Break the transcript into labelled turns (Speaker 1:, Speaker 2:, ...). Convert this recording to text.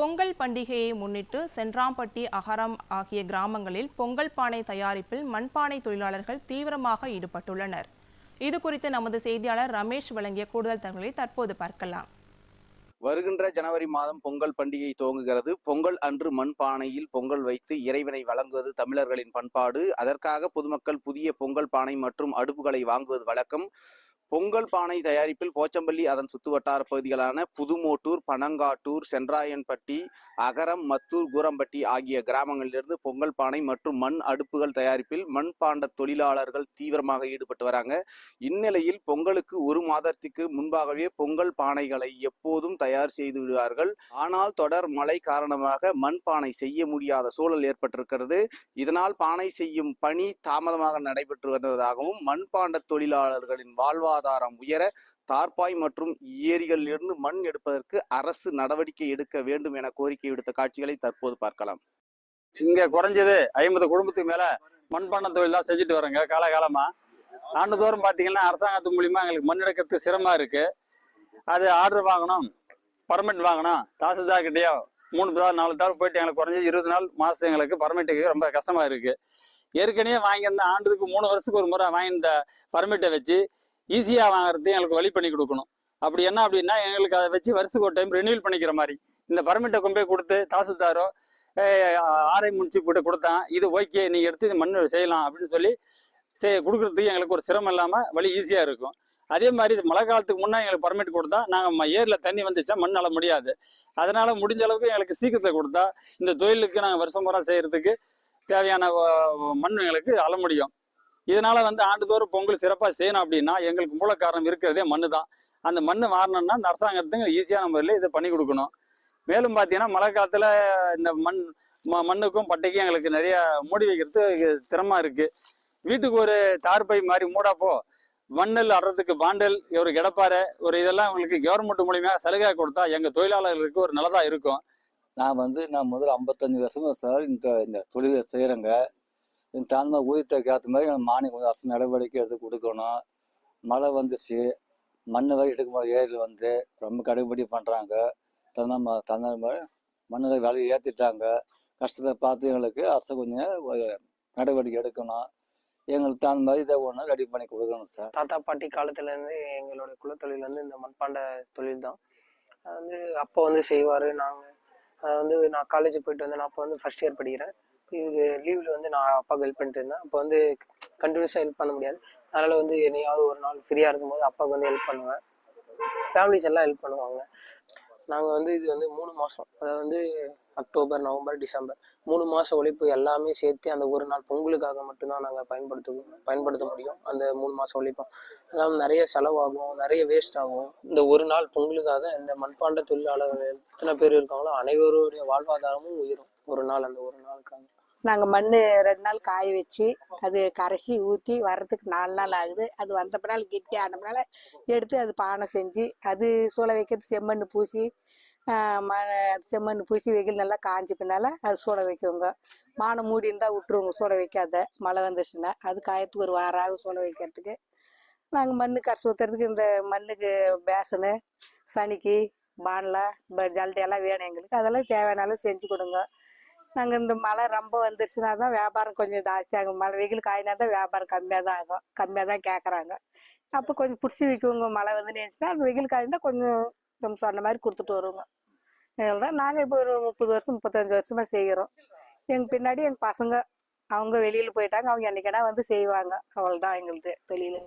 Speaker 1: பொங்கல் பண்டிகையை முன்னிட்டு சென்றாம்பட்டி அகரம் ஆகிய கிராமங்களில் பொங்கல் பானை தயாரிப்பில் மண்பானை தொழிலாளர்கள் தீவிரமாக ஈடுபட்டுள்ளனர். இது குறித்து நமது செய்தியாளர் ரமேஷ் வழங்கிய கூடுதல் தகவலை தற்போது பார்க்கலாம்.
Speaker 2: வருகின்ற ஜனவரி மாதம் பொங்கல் பண்டிகை துவங்குகிறது. பொங்கல் அன்று மண் பானையில் பொங்கல் வைத்து இறைவனை வழங்குவது தமிழர்களின் பண்பாடு. அதற்காக பொதுமக்கள் புதிய பொங்கல் பானை மற்றும் அடுப்புகளை வாங்குவது வழக்கம். பொங்கல் பானை தயாரிப்பில் போச்சம்பள்ளி அதன் சுத்துவட்டார பகுதிகளான புதுமோட்டூர் பனங்காட்டூர் சென்றாயன்பட்டி அகரம் மத்தூர் கூரம்பட்டி ஆகிய கிராமங்களிலிருந்து பொங்கல் பானை மற்றும் மண் அடுப்புகள் தயாரிப்பில் மண் பாண்ட தொழிலாளர்கள் தீவிரமாக ஈடுபட்டு வராங்க. இந்நிலையில் பொங்கலுக்கு ஒரு மாதத்திற்கு முன்பாகவே பொங்கல் பானைகளை எப்போதும் தயார் செய்து விடுவார்கள். ஆனால் தொடர் மழை காரணமாக மண் பானை செய்ய முடியாத சூழல் ஏற்பட்டிருக்கிறது. இதனால் பானை செய்யும் பணி தாமதமாக நடைபெற்று வந்ததாகவும் மண்பாண்ட தொழிலாளர்களின் பொருளாதாரம் உயர தார்பாய் மற்றும் ஏரிகளிலிருந்து மண் எடுப்பதற்கு அரசு நடவடிக்கை எடுக்க வேண்டும் என கோரிக்கை விடுத்த காட்சிகளை தற்போது பார்க்கலாம்.
Speaker 3: இங்க குறைஞ்சது ஐம்பது குடும்பத்துக்கு மேல மண்பாண்ட தொழில் தான் செஞ்சுட்டு வரோங்க காலகாலமா. ஆண்டுதோறும் பாத்தீங்கன்னா அரசாங்கத்து மூலியமா எங்களுக்கு மண் எடுக்கிறது சிரமமா இருக்கு. அது ஆர்டர் வாங்கணும் பர்மிட் வாங்கணும். தாசில்தார் கிட்டயோ மூணு தாள் நாலு தாள் போயிட்டு எங்களுக்கு குறைஞ்சது இருபது நாள் மாசம் எங்களுக்கு பர்மிட்டுக்கு ரொம்ப கஷ்டமா இருக்கு. ஏற்கனவே வாங்கியிருந்த ஆண்டுக்கு மூணு வருஷத்துக்கு ஒரு முறை வாங்கியிருந்த பர்மிட்டை வச்சு ஈஸியாக வாங்குறது எங்களுக்கு வழி பண்ணி கொடுக்கணும். அப்படி என்ன அப்படின்னா எங்களுக்கு அதை வச்சு வருஷத்துக்கு ஒரு டைம் ரினியூல் பண்ணிக்கிற மாதிரி. இந்த பர்மிட்டை கொண்டு போய் கொடுத்து தாசுதாரோ ஆரை முடிச்சு போட்டு கொடுத்தான் இது ஓகே நீ எடுத்து இது மண் செய்யலாம் அப்படின்னு சொல்லி செய் கொடுக்குறதுக்கு எங்களுக்கு ஒரு சிரமம் இல்லாமல் வழி ஈஸியாக இருக்கும். அதே மாதிரி இது மழை காலத்துக்கு முன்னே எங்களுக்கு பர்மிட் கொடுத்தா நாங்கள் ஏரியில் தண்ணி வந்துச்சா மண் முடியாது. அதனால் முடிஞ்ச அளவுக்கு எங்களுக்கு சீக்கிரத்தை கொடுத்தா இந்த தொழிலுக்கு நாங்கள் வருஷம் பூரா செய்கிறதுக்கு தேவையான மண் எங்களுக்கு அள முடியும். இதனால வந்து ஆண்டுதோறும் பொங்கல் சிறப்பாக செய்யணும் அப்படின்னா எங்களுக்கு மூல காரணம் இருக்கிறதே மண்ணு தான் அந்த மண் மாறணும்னா இந்த அரசாங்கத்துக்கு ஈஸியான முறையில் இதை பண்ணி கொடுக்கணும். மேலும் பார்த்தீங்கன்னா மழை காலத்தில் இந்த மண் ம- மண்ணுக்கும் பட்டைக்கும் எங்களுக்கு நிறைய மூடி வைக்கிறதுக்கு திறமா இருக்கு. வீட்டுக்கு ஒரு தார்பை மாதிரி மூடாப்போ மண்ணில் அடுறதுக்கு பாண்டல் ஒரு கிடப்பாறை ஒரு இதெல்லாம் உங்களுக்கு கவர்மெண்ட் மூலியமாக சலுகை கொடுத்தா எங்கள் தொழிலாளர்களுக்கு ஒரு நல்லதாக இருக்கும்.
Speaker 4: நான் வந்து நான் முதல்ல ஐம்பத்தஞ்சு வருஷமா சார் இந்த இந்த தொழிலை செய்கிறேங்க தகுந்த மாதிரி ஊதியத்துக்கு ஏற்ற மாதிரி எனக்கு மானியம் கொஞ்சம் அரசு நடவடிக்கை எடுத்து கொடுக்கணும். மழை வந்துச்சு மண் வரை எடுக்கும் போது ஏரியில் வந்து ரொம்ப கடுபடி பண்ணுறாங்க தகுந்த மா- தகுந்த மாதிரி மண்ணில் விலையை ஏற்றிட்டாங்க கஷ்டத்தை பார்த்து எங்களுக்கு அரசு கொஞ்சம் ஒரு நடவடிக்கை எடுக்கணும். எங்களுக்கு தகுந்த மாதிரி இதை ஒன்று ரெடி பண்ணி கொடுக்கணும் சார்
Speaker 5: தாத்தா பாட்டி காலத்துலேருந்து எங்களுடைய எங்களோட குலத்தொழில் வந்து இந்த மண்பாண்ட தொழில் தான். அது வந்து அப்போ வந்து செய்வார் நாங்கள் அது வந்து நான் காலேஜ் போயிட்டு வந்து நான் அப்போ வந்து ஃபர்ஸ்ட் இயர் படிக்கிறேன். இதுக்கு லீவில் வந்து நான் அப்பாவுக்கு ஹெல்ப் பண்ணிட்டு இருந்தேன். அப்போ வந்து கண்டினியூஸாக ஹெல்ப் பண்ண முடியாது. அதனால் வந்து என்னையாவது ஒரு நாள் ஃப்ரீயாக இருக்கும்போது அப்பாவுக்கு வந்து ஹெல்ப் பண்ணுவேன். ஃபேமிலிஸ் எல்லாம் ஹெல்ப் பண்ணுவாங்க. நாங்கள் வந்து இது வந்து மூணு மாதம் அதாவது வந்து அக்டோபர் நவம்பர் டிசம்பர். மூணு மாதம் உழைப்பு எல்லாமே சேர்த்து அந்த ஒரு நாள் பொங்கலுக்காக மட்டும்தான் நாங்கள் பயன்படுத்துவோம் பயன்படுத்த முடியும். அந்த மூணு மாதம் உழைப்போம் எல்லாம் நிறைய செலவாகும் நிறைய வேஸ்ட் ஆகும். இந்த ஒரு நாள் பொங்கலுக்காக இந்த மண்பாண்ட தொழிலாளர்கள் எத்தனை பேர் இருக்காங்களோ அனைவருடைய வாழ்வாதாரமும் உயரும். ஒரு நாள் அந்த ஒரு நாளுக்காக.
Speaker 6: நாங்கள் மண் ரெண்டு நாள் காய வச்சு அது கரைச்சி ஊற்றி வர்றதுக்கு நாலு நாள் ஆகுது. அது வந்த பின்னால் கெட்டி ஆனப்பினால எடுத்து அது பானை செஞ்சு அது சூளை வைக்கிறது செம்மண் பூசி ம- செம்மண் பூசி வெயில் நல்லா காஞ்சி பின்னால அது சூட வைக்குவோங்க. மானை மூடி இருந்தால் விட்டுருவோங்க சூட வைக்காத. மழை வந்துருச்சுன்னா அது காயத்துக்கு ஒரு வாரம் ஆகும் சூட வைக்கிறதுக்கு. நாங்கள் மண்ணு கரைச்சி ஊற்றுறதுக்கு இந்த மண்ணுக்கு பேசனு சனிக்கு பானலா ஜல்லடையெல்லாம் வேணும் எங்களுக்கு. அதெல்லாம் தேவையான அளவு செஞ்சு கொடுங்க. நாங்கள் இந்த மழை ரொம்ப வந்துருச்சுன்னா தான் வியாபாரம் கொஞ்சம் ஜாஸ்தியாகும் மழை வெயில் காயினா தான் வியாபாரம் கம்மியாக தான் ஆகும். கம்மியாக தான் கேட்குறாங்க அப்போ கொஞ்சம் பிடிச்சி விற்குங்க மழை வந்து நினைச்சுன்னா அந்த வெயில் காயினா கொஞ்சம் நம்ம சொன்ன மாதிரி கொடுத்துட்டு வருவோங்க. இதில் நாங்கள் இப்போ ஒரு முப்பது வருஷம் முப்பத்தஞ்சு வருஷமா செய்கிறோம் எங்கள் பின்னாடி எங்கள் பசங்க அவங்க வெளியில் போயிட்டாங்க. அவங்க என்னைக்கனா வந்து செய்வாங்க. அவ்வளோதான் எங்களுது தொழில்